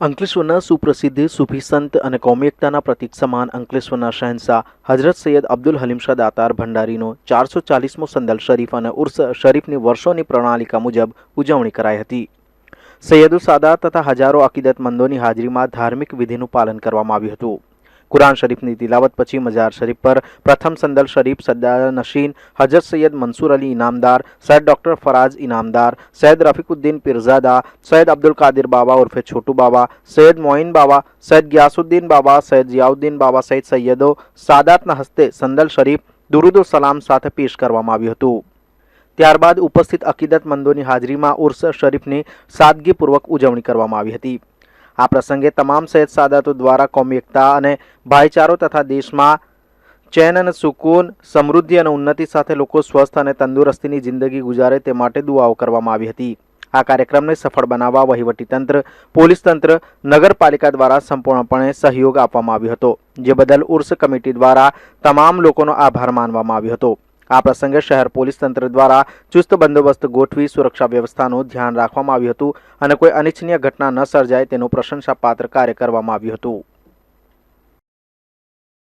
અંકલેશ્વરના સુપ્રસિદ્ધ સુફી સંત અને કોમી એકતાના પ્રતીક સમાન અંકલેશ્વરના શહેનશાહ હજરત સૈયદ અબ્દુલ હલીમ શાહ દાતાર ભંડારીનો ચારસો ચાલીસમો સંદલ શરીફ અને ઉર્સ શરીફની વર્ષોની પ્રણાલિકા મુજબ ઉજવણી કરાઈ હતી. સૈયદુ સાદા તથા હજારો અકીદતમંદોની હાજરીમાં ધાર્મિક વિધિનું પાલન કરવામાં આવ્યું હતું. કુરાન શરીફની તિલાવત પછી મજાર શરીફ પર પ્રથમ સંદલ શરીફ સદ્દાર નશીન, હજરત સૈયદ મંસૂર અલી ઇનામદાર, સૈયદ ડોક્ટર ફરાજ ઇનામદાર, સૈયદ રફીકુદ્દીન પિરઝાદા, સૈયદ અબ્દુલ કાદિર બાબા ઉર્ફે છોટુ બાબા સૈયદ મોઇન બાબા સૈયદ ગ્યાસુદ્દીન બાબા સૈયદ જિયાઉદ્દીન બાબા સૈયદ સૈયદો સાદાતના હસ્તે સંદલ શરીફ દુરુદો સલામ સાથે પેશ કરવામાં આવ્યું હતું. ત્યારબાદ ઉપસ્થિત અકીદતમંદોની હાજરીમાં ઉર્સ શરીફની સાદગીપૂર્વક ઉજવણી કરવામાં આવી હતી. આ પ્રસંગે તમામ સૈયદ સાદાતો દ્વારા કોમી એકતા અને ભાઈચારો તથા દેશમાં ચેન અને સુકૂન, સમૃદ્ધિ અને ઉન્નતિ સાથે લોકો સ્વસ્થ અને તંદુરસ્તીની જિંદગી ગુજારે તે માટે દુઆઓ કરવામાં આવી હતી. આ કાર્યક્રમને સફળ બનાવવા વહીવટીતંત્ર પોલીસ તંત્ર, નગરપાલિકા દ્વારા સંપૂર્ણપણે સહયોગ આપવામાં આવ્યો હતો, જે બદલ ઉર્સ કમિટી દ્વારા તમામ લોકોનો આભાર માનવામાં આવ્યો હતો. આ પ્રસંગે શહેર પોલીસ તંત્ર દ્વારા ચુસ્ત બંદોબસ્ત ગોઠવી સુરક્ષા વ્યવસ્થાનું ધ્યાન રાખવામાં આવ્યું હતું અને કોઈ અનિચ્છનીય ઘટના ન સર્જાય તેનું પ્રશંસાપાત્ર કાર્ય કરવામાં આવ્યું હતું.